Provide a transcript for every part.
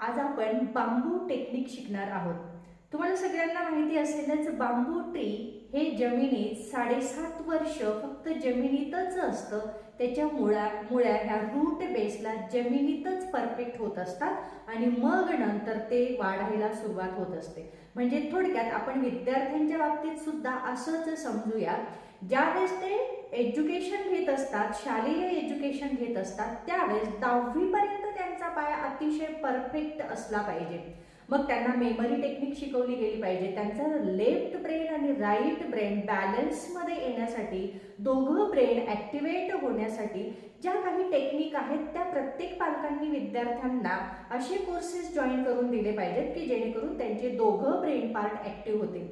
आज आपण बांबू टेक्निक शिकणार आहोत. तुम्हाला सगळ्यांना माहिती असेलच बांबू ट्री हे जमिनीत साडेसात वर्ष फक्त जमिनीतच असतं. त्याच्या मुळा मुळ्या ह्या रूट बेसला जमिनीतच परफेक्ट होत असतात आणि मग नंतर ते वाढायला सुरुवात होत असते. म्हणजे थोडक्यात आपण विद्यार्थ्यांच्या बाबतीत सुद्धा असंच समजूया. ज्यावेळेस ते एज्युकेशन घेत असतात शालेय एज्युकेशन घेत असतात त्यावेळेस दहावीपर्यंत त्यांचा पाया अतिशय परफेक्ट असला पाहिजे. मग त्यांना मेमरी टेक्निक शिकवली गेली पाहिजे. त्यांचं लेफ्ट ब्रेन आणि राईट ब्रेन बॅलन्समध्ये येण्यासाठी दोघं ब्रेन ॲक्टिवेट होण्यासाठी ज्या काही टेक्निक आहेत त्या प्रत्येक पालकांनी विद्यार्थ्यांना असे कोर्सेस जॉईन करून दिले पाहिजेत की जेणेकरून त्यांचे दोघं ब्रेन पार्ट ॲक्टिव्ह होते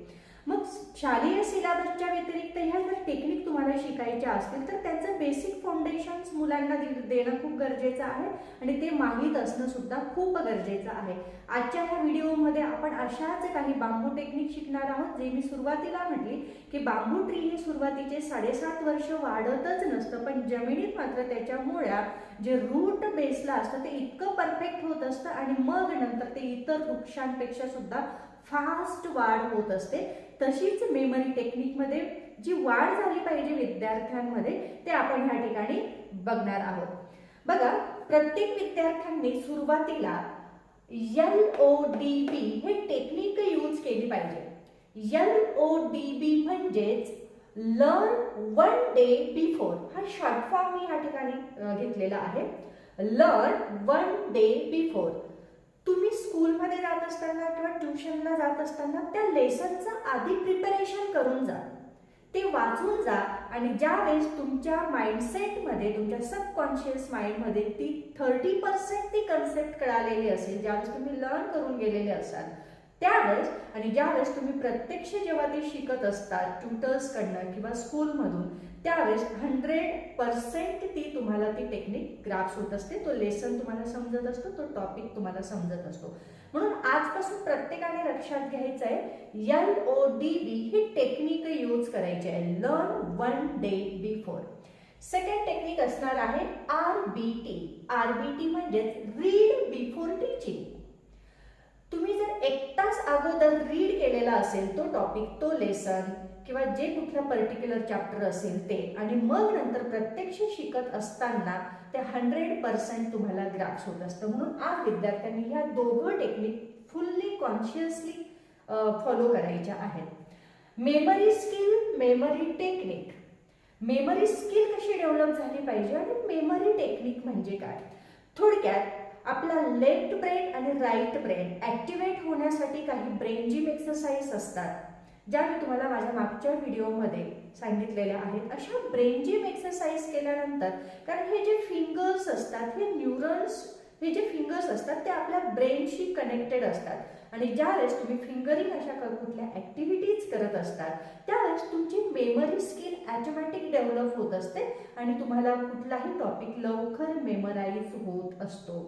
मग शालेय सिलेबसच्या व्यतिरिक्त ह्या जर टेक्निक तुम्हाला शिकायच्या असतील तर त्याचं बेसिक फाउंडेशन्स मुलांना देणं खूप गरजेचं आहे. आणि ते माहीत असणं सुद्धा खूप गरजेचं आहे. आजच्या ह्या व्हिडिओमध्ये आपण अशाच काही बांबू टेक्निक शिकणार आहोत जे मी सुरुवातीला म्हटली की बांबू ट्री हे सुरुवातीचे साडेसात वर्ष वाढतच नसतं पण जमिनीत मात्र त्याच्या मुळ्या जे रूट बेसला असतं ते इतकं परफेक्ट होत असतं आणि मग नंतर ते इतर वृक्षांपेक्षा सुद्धा फास्ट वाढ होत असते. तशीच मेमरी टेक्निकमध्ये जी वाढ झाली पाहिजे विद्यार्थ्यांमध्ये ते आपण ह्या ठिकाणी बघणार आहोत. बघा प्रत्येक विद्यार्थ्यांनी सुरुवातीला एल ओ डी बी हे टेक्निक यूज केली पाहिजे. एल ओ डी बी म्हणजेच लर्न वन डे बिफोर हा शॉर्ट फॉर्म मी या ठिकाणी घेतलेला आहे. लर्न वन डे बिफोर तुम्ही स्कूलमध्ये जात असताना किंवा ट्युशनला जात असताना त्या लेसनचं आधी प्रिपरेशन करून जा. ते वाचून जा आणि ज्या वेळेस तुमच्या माइंडसेटमध्ये तुमच्या सबकॉन्शियस माइंडमध्ये ती थर्टी पर्सेंट ती कन्सेप्ट कळालेली असेल ज्यावेळेस तुम्ही लर्न करून गेलेले असाल त्यावेळेस आणि ज्यावेळेस तुम्ही प्रत्यक्ष जेव्हा ते शिकत असतात ट्युटर्सकडनं किंवा स्कूलमधून त्यावेळेस हंड्रेड पर्सेंट ती तुम्हाला ती टेक्निक ग्राफ्स होत असते. तो लेसन तुम्हाला समजत असतो तो टॉपिक तुम्हाला समजत असतो. म्हणून आजपासून प्रत्येकाने लक्षात घ्यायचं आहे एल ओ डी बी ही टेक्निक यूज करायची आहे. Learn one day before second technique असणार आहे R B T R B T म्हणजेच रीड बिफोर टीचिंग तुम्ही जर एक तास अगोदर रीड केलेला असेल तो टॉपिक तो लेसन किंवा जे कुठलं पर्टिक्युलर चॅप्टर असेल ते. आणि मग नंतर प्रत्यक्ष शिकत असताना ते हंड्रेड पर्सेंट तुम्हाला ग्राफ्स होत असतं. म्हणून आज विद्यार्थ्यांनी ह्या दोघं टेक्निक फुल्ली कॉन्शियसली फॉलो करायच्या आहेत. Memory skill memory technique memory skill कशी डेव्हलप झाली पाहिजे आणि मेमरी टेक्निक म्हणजे काय? थोडक्यात आपला लेफ्ट ब्रेन आणि राईट ब्रेन ॲक्टिवेट होण्यासाठी काही ब्रेन जिम एक्सरसाइज असतात. ज्या मी तुम्हाला माझ्या मागच्या व्हिडिओमध्ये सांगितलेल्या आहेत अशा ब्रेन जिम एक्सरसाइज केल्यानंतर कारण हे जे फिंगर्स असतात हे न्यूरल्स हे जे फिंगर्स असतात ते आपल्या ब्रेनशी कनेक्टेड असतात. आणि ज्यावेळेस तुम्ही फिंगरिंग अशा कुठल्या ॲक्टिव्हिटीज करत असतात त्यावेळेस तुमची मेमरी स्किल ॲटोमॅटिक डेव्हलप होत असते आणि तुम्हाला कुठलाही टॉपिक लवकर मेमराईज होत असतो.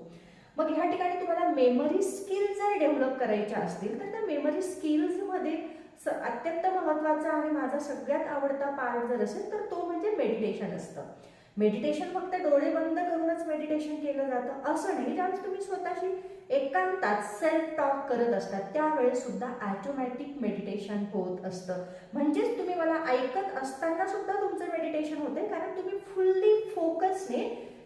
मग ह्या ठिकाणी तुम्हाला मेमरी स्किल जर डेव्हलप करायच्या असतील तर त्या मेमरी स्किल्समध्ये अत्यंत महत्त्वाचा आणि माझा सगळ्यात आवडता पार्ट जर असेल तर तो म्हणजे मेडिटेशन असतं. मेडिटेशन फक्त डोळे बंद करूनच मेडिटेशन केलं जातं असं नाही. ज्यावेळेस तुम्ही स्वतःशी एकांतात सेल्फ टॉक करत असतात त्यावेळेस सुद्धा ॲटोमॅटिक मेडिटेशन होत असतं. म्हणजेच तुम्ही मला ऐकत असताना सुद्धा तुमचं मेडिटेशन होते कारण तुम्ही फुल्ली फोकसने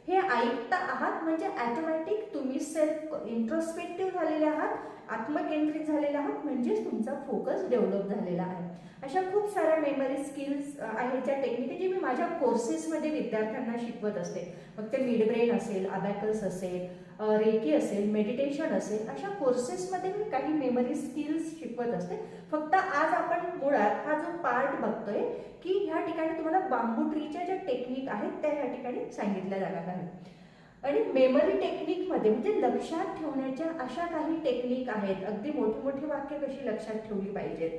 हे ऐकता आहात. म्हणजे ॲटोमॅटिक तुम्ही सेल्फ इंट्रोस्पेक्टिव्ह झालेले आहात. आत्मकेंद्रित झालेला आहात म्हणजेच तुमचा फोकस डेव्हलप झालेला आहे. अशा खूप साऱ्या मेमरी स्किल्स आहेत ज्या टेक्निक जी मी माझ्या कोर्सेसमध्ये विद्यार्थ्यांना शिकवत असते. मग ते मिड ब्रेन असेल अबॅकल्स असेल रेकी असेल मेडिटेशन असेल अशा कोर्सेसमध्ये मी काही मेमरी स्किल्स शिकवत असते. फक्त आज आपण मुळात हा जो पार्ट बघतोय की ह्या ठिकाणी तुम्हाला बांबू ट्रीच्या ज्या टेक्निक आहेत त्या ह्या ठिकाणी सांगितल्या जाणार आहेत. आणि मेमरी टेक्निकमध्ये म्हणजे लक्षात ठेवण्याच्या अशा काही टेक्निक आहेत. अगदी मोठी मोठी वाक्य कशी लक्षात ठेवली पाहिजेत?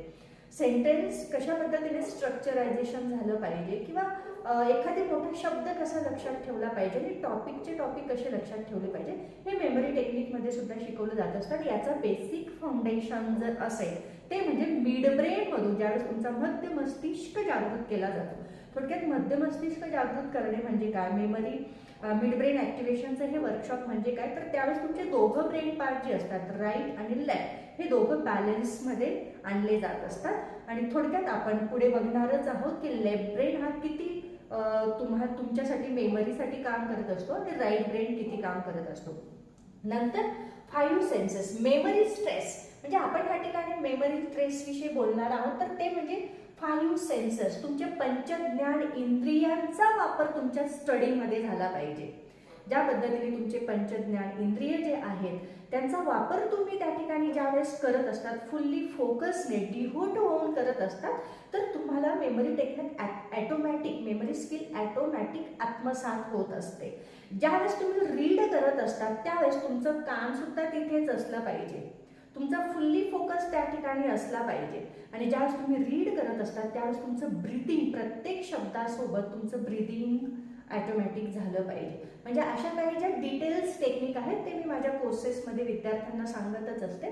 सेंटेन्स कशा पद्धतीने स्ट्रक्चरायझेशन झालं पाहिजे? किंवा एखादे मोठे मोठा शब्द कसा लक्षात ठेवला पाहिजे? आणि टॉपिकचे टॉपिक कसे लक्षात ठेवले पाहिजे? हे मेमरी टेक्निकमध्ये सुद्धा शिकवलं जात असतं. आणि याचं बेसिक फाउंडेशन जर असेल ते म्हणजे मिड ब्रेनमधून ज्यावेळेस तुमचा मध्य मस्तिष्क जागृत केला जातो. थोडक्यात मध्य मस्तिष्क जागृत करणे म्हणजे काय? मेमरी मिड ब्रेन ऍक्टिव्हेशनचं हे वर्कशॉप म्हणजे काय? तर त्यावेळेस तुमचे दोघं ब्रेन पार्ट जे असतात राईट आणि लेफ्ट हे दोघं बॅलन्समध्ये आणले जात असतात. आणि थोडक्यात आपण पुढे बघणारच आहोत की लेफ्ट ब्रेन हा किती तुम्हा तुमच्यासाठी मेमरीसाठी काम करत असतो आणि राईट ब्रेन किती काम करत असतो. नंतर फाईव्ह सेन्सेस मेमरी स्ट्रेस म्हणजे आपण या ठिकाणी मेमरी स्ट्रेस विषयी बोलणार आहोत तर ते म्हणजे फाईव्ह सेन्सर्स तुमचे पंचज्ञान इंद्रियांचा वापर तुमच्या स्टडीमध्ये झाला पाहिजे. ज्या पद्धतीने तुमचे पंचज्ञान इंद्रिय जे आहेत त्यांचा वापर तुम्ही त्या ठिकाणी ज्यावेळेस करत असतात फुल्ली फोकसने डिहोट होऊन करत असतात तर तुम्हाला memory technique automatic memory skill automatic आत्मसात होत असते. ज्यावेळेस तुम्ही रीड करत असतात त्यावेळेस तुमचं काम सुद्धा तिथेच असलं पाहिजे. तुमचा फुल्ली फोकस त्या ठिकाणी असला पाहिजे. आणि ज्यावेळेस तुम्ही रीड करत असतात त्यावेळेस तुमचं ब्रिथिंग प्रत्येक शब्दासोबत तुमचं ब्रिदिंग ॲटोमॅटिक झालं पाहिजे. म्हणजे अशा काही ज्या डिटेल्स टेक्निक आहेत ते मी माझ्या कोर्सेसमध्ये विद्यार्थ्यांना सांगतच असते.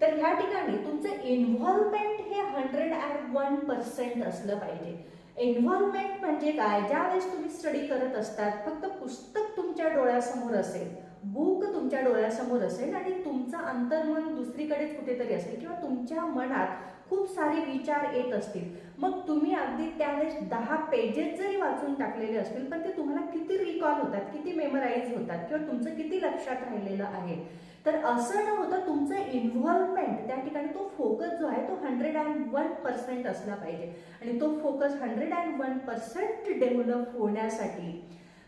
तर ह्या ठिकाणी तुमचं इन्व्हॉल्वमेंट हे हंड्रेड अँड वन पर्सेंट असलं पाहिजे. इन्व्हॉल्वमेंट म्हणजे काय? ज्यावेळेस तुम्ही स्टडी करत असतात फक्त पुस्तक तुमच्या डोळ्यासमोर असेल बुक तुमच्या डोळ्यासमोर असेल आणि तुमचं अंतर्मन दुसरीकडेच कुठेतरी असेल किंवा तुमच्या मनात खूप सारे विचार येत असतील. मग तुम्ही अगदी त्यावेळेस दहा पेजेस जरी वाचून टाकलेले असतील पण ते तुम्हाला किती रिकॉल होतात किती मेमराईज होतात किंवा तुमचं किती लक्षात राहिलेलं आहे. तर असं न होतं तुमचं इन्व्हॉल्वमेंट त्या ठिकाणी तो फोकस जो आहे तो हंड्रेड अँड वन पर्सेंट असला पाहिजे. आणि तो focus hundred and one percent develop होण्यासाठी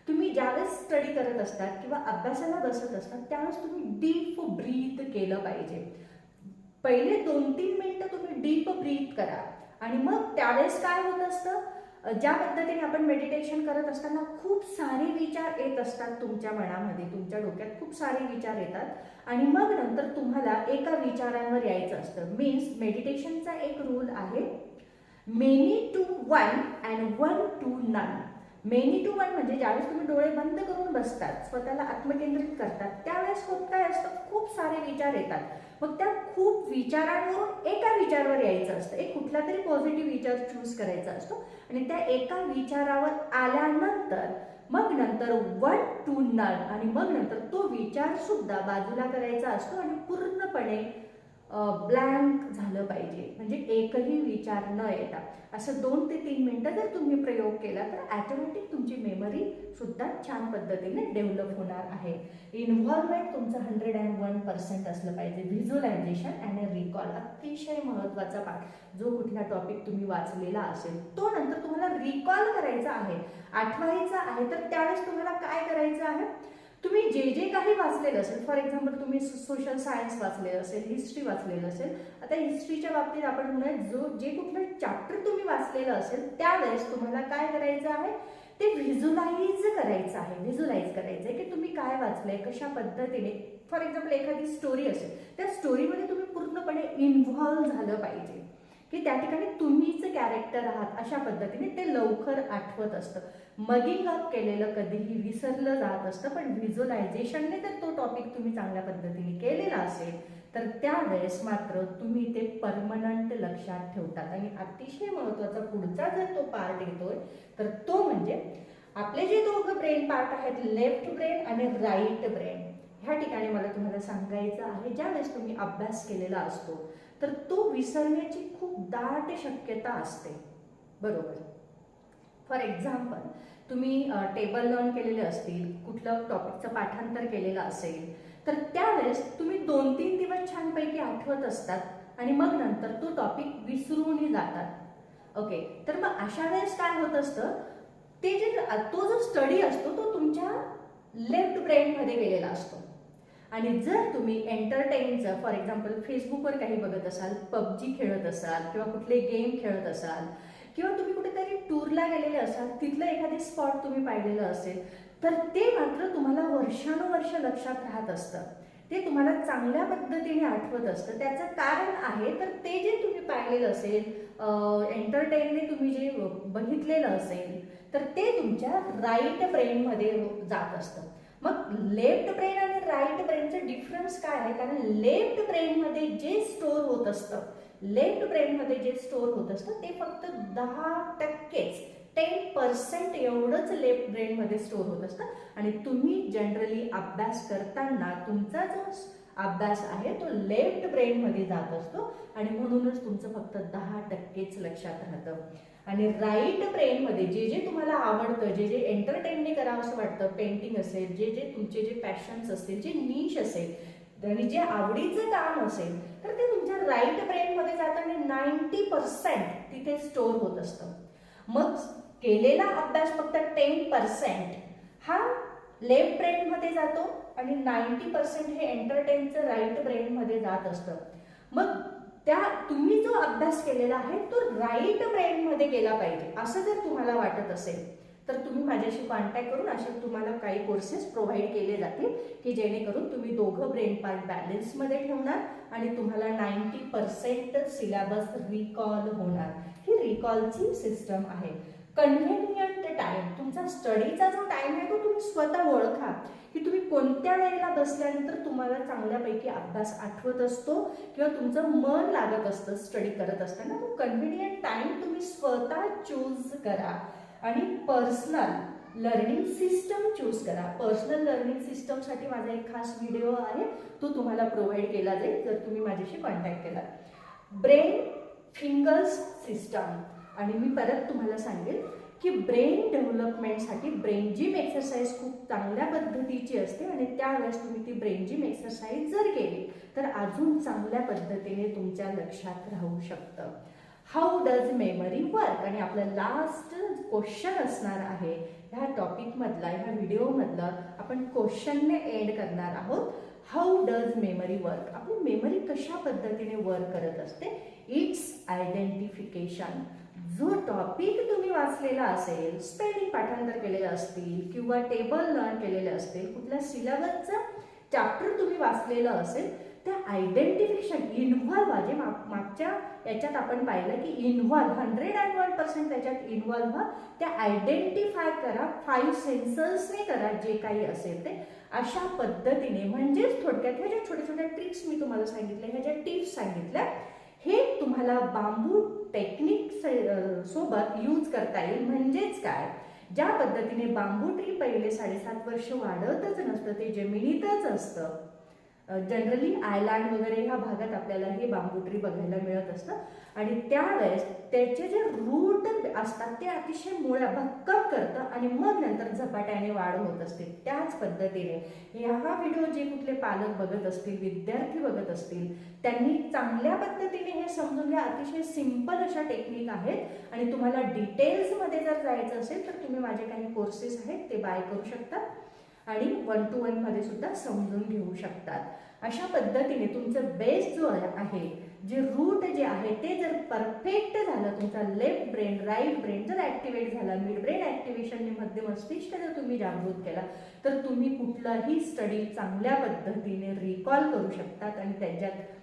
तुम्ही ज्यावेळेस स्टडी करत असतात किंवा अभ्यासाला बसत असतात त्यावेळेस तुम्ही डीप ब्रीथ केलं पाहिजे. पहिले दोन तीन मिनटं तुम्ही डीप ब्रीथ करा. आणि मग त्यावेळेस काय होत असतं? ज्या पद्धतीने आपण मेडिटेशन करत असताना खूप सारे विचार येत असतात तुमच्या मनामध्ये. तुमच्या डोक्यात खूप सारे विचार येतात. आणि मग नंतर तुम्हाला एका विचारांवर यायचं असतं. मीन्स मेडिटेशनचा एक रूल आहे. Many to one and one to none many to one म्हणजे ज्यावेळेस तुम्ही डोळे बंद करून बसतात स्वतःला आत्मकेंद्रित करतात त्यावेळेस खूप काय असतं खूप सारे विचार येतात. मग त्या खूप विचारांवरून एका विचारावर यायचं असतं. एक कुठला तरी पॉझिटिव्ह विचार चूज करायचा असतो. आणि त्या एका विचारावर आल्यानंतर मग नंतर वन टू नन आणि मग नंतर तो विचार सुद्धा बाजूला करायचा असतो आणि पूर्णपणे ब्लँक झालं पाहिजे. म्हणजे एकही विचार न येता. असं दोन ते तीन मिनटं जर तुम्ही प्रयोग केला तर ॲटोमॅटिक तुमची मेमरी सुद्धा छान पद्धतीने डेव्हलप होणार आहे. इन्व्हॉल्वमेंट तुमचं हंड्रेड अँड वन पर्सेंट असलं पाहिजे. व्हिज्युअलायझेशन अँड रिकॉल अतिशय महत्त्वाचा पाठ जो कुठला टॉपिक तुम्ही वाचलेला असेल तो नंतर तुम्हाला रिकॉल करायचा आहे. आठवायचा आहे तर त्यावेळेस तुम्हाला काय करायचं आहे? तुम्ही जे जे काही वाचलेलं असेल फॉर एक्झाम्पल तुम्ही सोशल सायन्स वाचलेलं असेल हिस्ट्री वाचलेलं असेल आता हिस्ट्रीच्या बाबतीत आपण म्हणूया जो जे कुठलं चॅप्टर तुम्ही वाचलेलं असेल त्यावेळेस तुम्हाला काय करायचं आहे? ते व्हिज्युलाइज करायचं आहे व्हिज्युलाइज करायचं आहे की तुम्ही काय वाचलंय कशा पद्धतीने. फॉर एक्झाम्पल एखादी स्टोरी असेल त्या स्टोरीमध्ये तुम्ही पूर्णपणे इन्व्हॉल्व झालं पाहिजे. की त्या ठिकाणी तुम्हीच कॅरेक्टर आहात अशा पद्धतीने ते लवकर आठवत असतं. मगिंग अप केलेलं कधीही विसरलं जात असतं पण व्हिज्युलायझेशनने जर तो टॉपिक तुम्ही चांगल्या पद्धतीने केलेला असेल तर त्यावेळेस मात्र तुम्ही ते परमनंट लक्षात ठेवतात. आणि अतिशय महत्त्वाचा पुढचा जर तो पार्ट येतोय तर तो म्हणजे आपले जे दोघं ब्रेन पार्ट आहेत लेफ्ट ब्रेन आणि राईट ब्रेन ह्या ठिकाणी मला तुम्हाला सांगायचं आहे ज्यावेळेस तुम्ही अभ्यास केलेला असतो तर तो विसरण्याची खूप दाट शक्यता असते. बरोबर? फॉर एक्झाम्पल तुम्ही टेबल लर्न केलेले असतील कुठलं टॉपिकचं पाठांतर केलेलं असेल तर त्यावेळेस तुम्ही दोन तीन दिवस छानपैकी आठवत असतात आणि मग नंतर तो टॉपिक विसरूनही जातात. ओके तर मग अशा वेळेस काय होत असतं ते जे तो जो स्टडी असतो तो तुमच्या लेफ्ट ब्रेनमध्ये गेलेला असतो. आणि जर तुम्ही एंटरटेनचं फॉर एक्झाम्पल फेसबुकवर काही बघत असाल पबजी खेळत असाल किंवा कुठले गेम खेळत असाल किंवा तुम्ही कुठेतरी टूरला गेलेले असाल तिथलं एखादे स्पॉट तुम्ही पाहिलेलं असेल तर ते मात्र तुम्हाला वर्षानुवर्ष लक्षात राहत असतं. ते तुम्हाला चांगल्या पद्धतीने आठवत असतं. त्याचं कारण आहे तर ते जे तुम्ही पाहिलेलं असेल एंटरटेनने तुम्ही जे बघितलेलं असेल तर ते तुमच्या राईट ब्रेनमध्ये जात असतं. मग लेफ्ट ब्रेन आणि राईट ब्रेनचं डिफरन्स काय आहे? कारण लेफ्ट ब्रेनमध्ये जे स्टोअर होत असतं लेफ्ट ब्रेनमध्ये जे स्टोअर होत असतं ते फक्त दहा टक्केच टेन पर्सेंट एवढंच लेफ्ट ब्रेनमध्ये स्टोअर होत असतं. आणि तुम्ही जनरली अभ्यास करताना तुमचा जो अभ्यास आहे तो लेफ्ट ब्रेनमध्ये जात असतो. आणि म्हणूनच तुमचं फक्त दहा टक्केच लक्षात राहतं. आणि राईट ब्रेनमध्ये जे जे तुम्हाला आवडतं जे जे एंटरटेनने करावं असं वाटतं पेंटिंग असेल जे जे तुमचे जे पॅशन्स असतील जे निश असेल आणि जे आवडीचं काम असेल तर ते तुमच्या राईट ब्रेनमध्ये जातं आणि नाईन्टी पर्सेंट तिथे स्टोअर होत असतं. मग केलेला अभ्यास फक्त टेन पर्सेंट हा लेफ्ट ब्रेनमध्ये जातो आणि नाईन्टी पर्सेंट हे एंटरटेनचं राईट ब्रेनमध्ये जात असतं. मग त्या तुम्ही जो अभ्यास केलेला आहे तो राईट ब्रेनमध्ये गेला पाहिजे असं जर तुम्हाला वाटत असेल तर तुम्ही माझ्याशी कॉन्टॅक्ट करून असे तुम्हाला काही कोर्सेस प्रोव्हाइड केले जातील की जेणेकरून तुम्ही दोघं ब्रेन पार्ट बॅलन्समध्ये ठेवणार आणि तुम्हाला नाईन्टी पर्सेंट सिलेबस रिकॉल होणार. ही रिकॉलची सिस्टम आहे. कन्व्हिनियंट टाइम तुमचा स्टडीचा जो टाइम आहे तो तुम्ही स्वतः ओळखा. की तुम्ही कोणत्या वेळेला बसल्यानंतर तुम्हाला चांगल्यापैकी अभ्यास आठवत असतो किंवा तुमचं मन लागत असतं स्टडी करत असताना. तो कन्व्हिनियंट टाइम तुम्ही स्वतः चूज करा. आणि पर्सनल लर्निंग सिस्टम चूज करा. पर्सनल लर्निंग सिस्टमसाठी माझा एक खास व्हिडिओ आहे. तो तुम्हाला प्रोव्हाइड केला जाईल जर तुम्ही माझ्याशी कॉन्टॅक्ट केला ब्रेन फिंगर्स सिस्टम आणि मी परत तुम्हाला सांगेल की ब्रेन डेव्हलपमेंटसाठी ब्रेन जिम एक्सरसाइज खूप चांगल्या पद्धतीची असते आणि त्यावेळेस तुम्ही ती ब्रेन जिम एक्सरसाइज जर केली तर अजून चांगल्या पद्धतीने तुमच्या लक्षात राहू शकतं. हाऊ डज मेमरी वर्क आणि आपलं लास्ट क्वेश्चन असणार आहे ह्या टॉपिकमधला ह्या व्हिडिओमधलं आपण क्वेश्चनने एड करणार आहोत. हाऊ डज मेमरी वर्क आपली मेमरी कशा पद्धतीने वर्क करत असते? इट्स आयडेंटिफिकेशन जो टॉपिक तुम्ही वाचलेला असेल स्पेलिंग पाठांतर केलेले असतील किंवा टेबल लर्न केलेले असतील कुठल्या सिलेबसचं चॅप्टर तुम्ही वाचलेलं असेल त्या आयडेंटिफिकेशन इन्व्हॉल्व्ह जे माग मागच्या याच्यात आपण पाहिलं की involve hundred and one percent त्याच्यात इन्व्हॉल्व्ह व्हा त्या आयडेंटिफाय करा फाईव्ह सेन्सर्सने करा जे काही असेल ते. अशा पद्धतीने म्हणजेच थोडक्यात ह्या ज्या छोट्या छोट्या ट्रिक्स मी तुम्हाला सांगितल्या ह्या ज्या टिप्स सांगितल्या हे तुम्हाला बांबू टेक्निक सोबत यूज करता येईल. म्हणजेच काय? ज्या पद्धतीने बांबू ट्री पहिले साडेसात वर्ष वाढतच नसतं ते जमिनीतच असतं. जनरली आयलँड वगैरे ह्या भागात आपल्याला हे बांबू ट्री बघायला मिळत असतं. आणि त्यावेळेस त्याचे जे रूट असतात ते अतिशय मुळ्या भक्कम करतं आणि मग नंतर झपाट्याने वाढ होत असते. त्याच पद्धतीने ह्या व्हिडिओ जे कुठले पालक बघत असतील विद्यार्थी बघत असतील त्यांनी चांगल्या पद्धतीने हे समजून घ्या. अतिशय सिंपल अशा टेक्निक आहेत. आणि तुम्हाला डिटेल्समध्ये जर जायचं असेल तर तुम्ही माझे काही कोर्सेस आहेत ते बाय करू शकता. आणि वन टू वनमध्ये सुद्धा समजून घेऊ शकतात. अशा पद्धतीने तुमचं बेस जो आहे जे रूट जे आहे ते जर परफेक्ट झालं तुमचा लेफ्ट ब्रेन राईट ब्रेन जर ॲक्टिवेट झाला मिड ब्रेन ऍक्टिव्हेशनने मध्य मस्तिष्क जर तुम्ही जागृत केला तर तुम्ही कुठलाही स्टडी चांगल्या पद्धतीने रिकॉल करू शकतात आणि त्याच्यात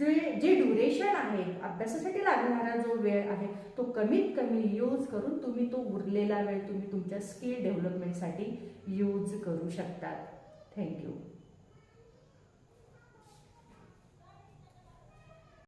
जे जे ड्युरेशन आहे अभ्यासासाठी लागणारा जो वेळ आहे तो कमीत कमी यूज करून तुम्ही तो उरलेला वेळ तुम्ही तुमच्या स्किल डेव्हलपमेंटसाठी यूज करू शकतात. थँक्यू